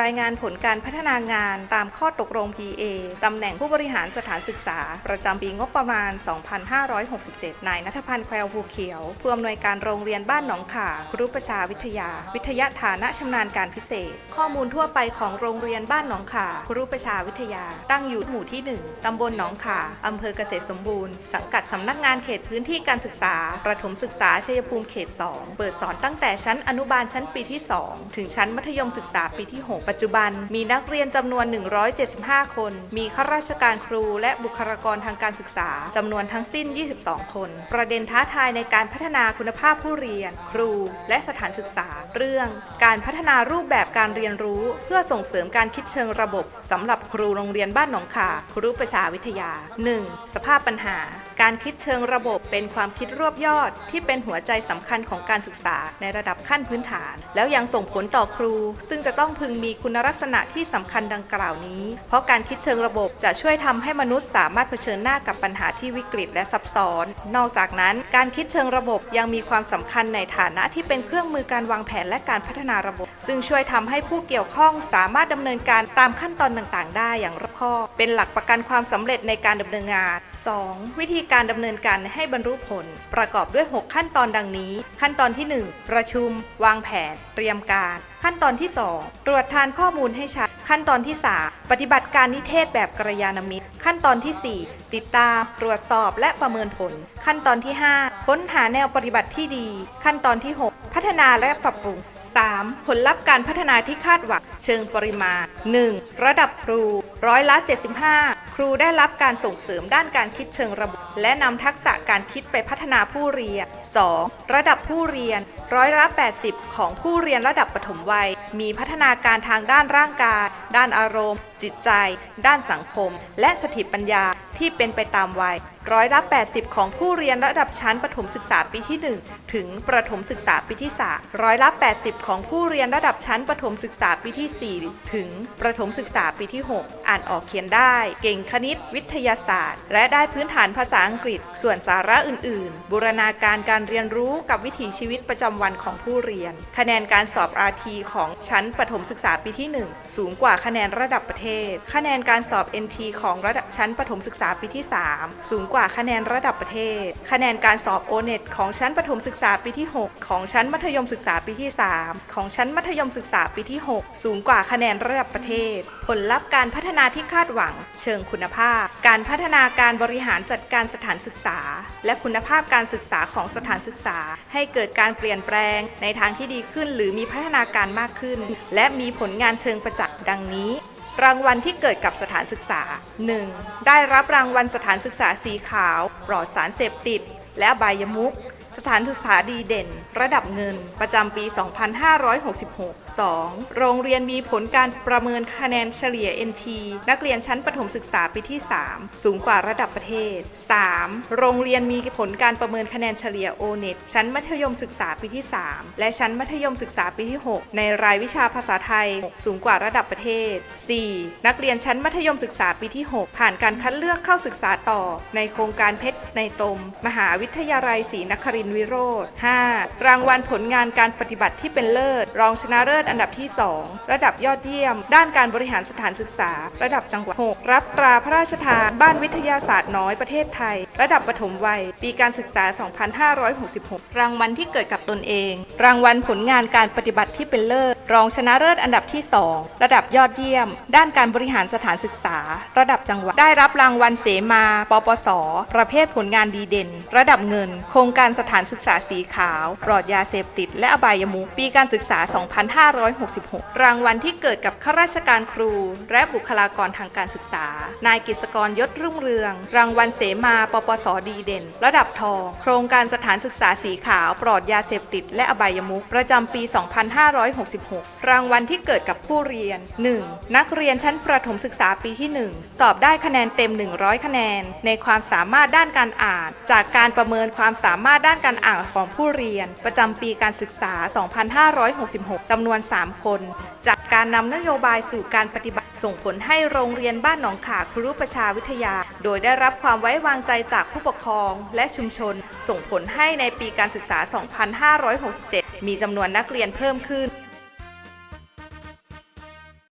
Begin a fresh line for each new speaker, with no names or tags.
รายงานผลการพัฒนางานตามข้อตกลง PA ตำแหน่งผู้บริหารสถานศึกษา ประจำปีงบประมาณ 2567 นายนัทพันธ์แคววภูเขียว ผู้อำนวยการโรงเรียนบ้านหนองข่าครุประชาวิทยา วิทยาฐานะชำนาญการพิเศษ ข้อมูลทั่วไปของโรงเรียนบ้านหนองข่าครุประชาวิทยา ตั้งอยู่หมู่ที่ 1 ตำบลหนองข่าอำเภอเกษตรสมบูรณ์ สังกัดสำนักงานเขตพื้นที่การศึกษา ประถมศึกษาชัยภูมิเขต 2 เปิดสอนตั้งแต่ชั้นอนุบาลชั้นปีที่ 2 ถึงชั้นมัธยมศึกษาปีที่ 6ปัจจุบัน มีนักเรียนจำนวน 175 คน มีข้าราชการครู และบุคลากรทางการศึกษาจำนวนทั้งสิ้น 22 คน ประเด็นท้าทายในการพัฒนาคุณภาพผู้เรียน ครู และสถานศึกษา เรื่องการพัฒนารูปแบบการเรียนรู้เพื่อส่งเสริมการคิดเชิงระบบสำหรับครูโรงเรียนบ้านหนองขาครูประชาวิทยา 1. สภาพปัญหา การคิดเชิงระบบเป็นความคิดรวบยอด ที่เป็นหัวใจสำคัญของการศึกษาในระดับขั้นพื้นฐาน แล้วยังส่งผลต่อครู ซึ่งจะต้องพึงมีคุณลักษณะที่สำคัญดังกล่าวนี้ เพราะการคิดเชิงระบบจะช่วยทำให้มนุษย์สามารถเผชิญหน้ากับปัญหาที่วิกฤตและซับซ้อน นอกจากนั้น การคิดเชิงระบบยังมีความสำคัญในฐานะที่เป็นเครื่องมือการวางแผนและการพัฒนาระบบ ซึ่งช่วยทำให้ผู้เกี่ยวข้องสามารถดำเนินการตามขั้นตอนต่างๆ ได้อย่างรอบคอบเป็นหลักประกันความสำเร็จในการดำเนินงาน 2. วิธีการดำเนินการให้บรรลุผล ประกอบด้วย 6 ขั้นตอนดังนี้ ขั้นตอนที่ 1 ประชุม วางแผน เตรียมการ ขั้นตอนที่ 2 ตรวจทานข้อมูลให้ชัด ขั้นตอนที่ 3 ปฏิบัติการนิเทศแบบกระยาณมิตร ขั้นตอนทีสี่4 ติดตาม ตรวจสอบและประเมินผล ขั้นตอนที่ 5 ค้นหาแนวปฏิบัติที่ดี ขั้นตอนที่ 6 พัฒนาและปรับปรุง 3. ผลลัพธ์การพัฒนาที่คาดหวังเชิงปริมาณ 1. ระดับครูร้อยละ75 ครูได้รับการส่งเสริมด้านการคิดเชิงระบบ และนำทักษะการคิดไปพัฒนาผู้เรียน 2. ระดับผู้เรียน ร้อยละ 80 ของผู้เรียนระดับปฐมวัย มีพัฒนาการทางด้านร่างกาย ด้านอารมณ์จิตใจ ด้านสังคม และสถิตปัญญาที่เป็นไปตามวัย ร้อยละ 80 ของผู้เรียนระดับชั้นประถมศึกษาปีที่ 1 ถึงประถมศึกษาปีที่ 3 ร้อยละ 80 ของผู้เรียนระดับชั้นประถมศึกษาปีที่ 4 ถึงประถมศึกษาปีที่ 6 อ่านออกเขียนได้ เก่งคณิต วิทยาศาสตร์ และได้พื้นฐานภาษาอังกฤษ ส่วนสาระอื่น ๆ บูรณาการการเรียนรู้กับวิถีชีวิตประจำวันของผู้เรียน คะแนนการสอบอาทีของชั้นประถมศึกษาปีที่ 1 สูงกว่าคะแนนระดับประเทศคะแนนการสอบ NT ของระดับชั้นประถมศึกษาปีที่ 3 สูงกว่าคะแนนระดับประเทศ คะแนนการสอบ o n e t ของชั้นประถมศึกษาปีที่ 6 ของชั้นมัธยมศึกษาปีที่ 3 ของชั้นมัธยมศึกษาปีที่ 6 สูงกว่าคะแนนระดับประเทศ ผลลัพธ์การพัฒนาที่คาดหวัง เชิงคุณภาพ การพัฒนาการบริหารจัดการสถานศึกษา และคุณภาพการศึกษาของสถานศึกษา ให้เกิดการเปลี่ยนแปลงในทางที่ดีขึ้น หรือมีพัฒนาการมากขึ้น และมีผลงานเชิงประจักษ์ดังนี้ รางวัลที่เกิดกับสถานศึกษา 1. ได้รับรางวัลสถานศึกษาสีขาว ปลอดสารเสพติด และอบายมุก สถานศึกษาดีเด่น ระดับเงิน ประจำปี 2566 2. โรงเรียนมีผลการประเมินคะแนนเฉลี่ย NT นักเรียนชั้นประถมศึกษาปีที่ 3 สูงกว่าระดับประเทศ 3. โรงเรียนมีผลการประเมินคะแนนเฉลี่ย O-NET ชั้นมัธยมศึกษาปีที่ 3 และชั้นมัธยมศึกษาปีที่ 6 ในรายวิชาภาษาไทย สูงกว่าระดับประเทศ 4. นักเรียนชั้นมัธยมศึกษาปีที่ 6 ผ่านการคัดเลือกเข้าศึกษาต่อ ในโครงการเพชรในตม มหาวิทยาลัยศรีนครินทร์วิโรธ 5. รางวัลผลงานการปฏิบัติที่เป็นเลิศ รองชนะเลิศอันดับที่ 2 ระดับยอดเยี่ยม ด้านการบริหารสถานศึกษา ระดับจังหวัด 6 รับตราพระราชทาน บ้านวิทยาศาสตร์น้อยประเทศไทย ระดับปฐมวัย ปีการศึกษา 2566 รางวัลที่เกิดกับตนเอง รางวัลผลงานการปฏิบัติที่เป็นเลิศ รองชนะเลิศอันดับที่ 2 ระดับยอดเยี่ยม ด้านการบริหารสถานศึกษา ระดับจังหวัด ได้รับรางวัลเสมา ปปส ประเภทผลงานดีเด่น ระดับเงิน โครงการสถานานศึกษาสีขาว ปลอดยาเสพติด และอบายมุขปีการศึกษา 2566 รางวัลที่เกิดกับข้าราชการครู และบุคลากรทางการศึกษา นายกฤษกรยศรุ่งเรือง รางวัลเสมาปปสดีเด่น ระดับทอง โครงการสถานศึกษาสีขาว ปลอดยาเสพติด และอบายมุขประจำปี 2566 รางวัลที่เกิดกับผู้เรียน 1. นักเรียนชั้นประถมศึกษาปีที่ 1 สอบได้คะแนนเต็ม 100 คะแนน ในความสามารถด้านการอ่าน จากการประเมินความสามารถด้านานการอ่านของผู้เรียน ประจำปีการศึกษา 2566 จำนวน 3 คน จากการนำนโยบายสู่การปฏิบัติ ส่งผลให้โรงเรียนบ้านหนองขาครุประชาวิทยา โดยได้รับความไว้วางใจจากผู้ปกครองและชุมชน ส่งผลให้ในปีการศึกษา 2567 มีจำนวนนักเรียนเพิ่มขึ้น